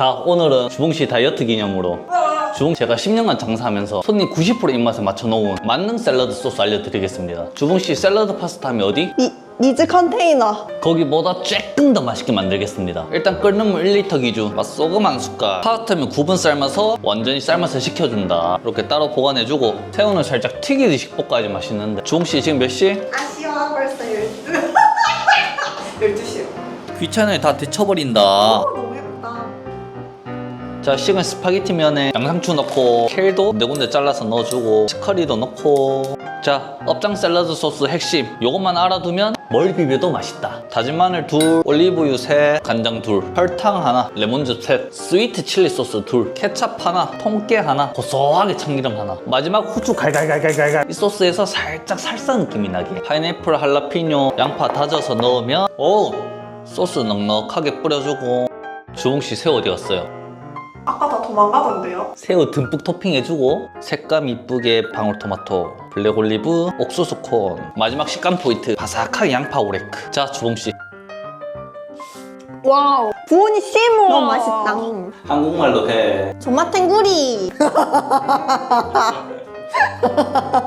자 오늘은 주봉씨 다이어트 기념으로 주봉 제가 10년간 장사하면서 손님 90% 입맛에 맞춰 놓은 만능 샐러드 소스 알려드리겠습니다 주봉씨 샐러드 파스타 하면 어디? 니, 니즈 컨테이너. 거기보다 조금 더 맛있게 만들겠습니다 일단 끓는 물 1리터 기준 맛 소금 한 숟갈 파스타면 9분 삶아서 완전히 삶아서 식혀준다 이렇게 따로 보관해주고 새우는 살짝 튀기듯이 볶아야지 맛있는데 주봉씨 지금 몇 시? 아쉬워, 벌써 12. 12시요. 귀찮아요 다 데쳐버린다 너무 예쁘다. 자 식은 스파게티 면에 양상추 넣고 켈도 네 군데 잘라서 넣어주고 치커리도 넣고. 자 업장 샐러드 소스 핵심. 요것만 알아두면 뭘 비벼도 맛있다. 다진 마늘 둘 올리브유 셋 간장 둘 설탕 하나 레몬즙 셋 스위트 칠리 소스 둘 케찹 하나 통깨 하나 고소하게 참기름 하나. 마지막 후추 갈갈갈갈갈갈. 이 소스에서 살짝 살사 느낌이 나게. 파인애플 할라피뇨 양파 다져서 넣으면 오! 소스 넉넉하게 뿌려주고. 주홍 씨 새우 어디 갔어요? 아까 다 도망가던데요? 새우 듬뿍 토핑해주고 색감 이쁘게 방울토마토 블랙올리브 옥수수 콘 마지막 식감 포인트 바삭하게 양파 오레크 자 주봉씨 와우. 부온이 씹으면 맛있다. 한국말로 해 존맛 탱구리.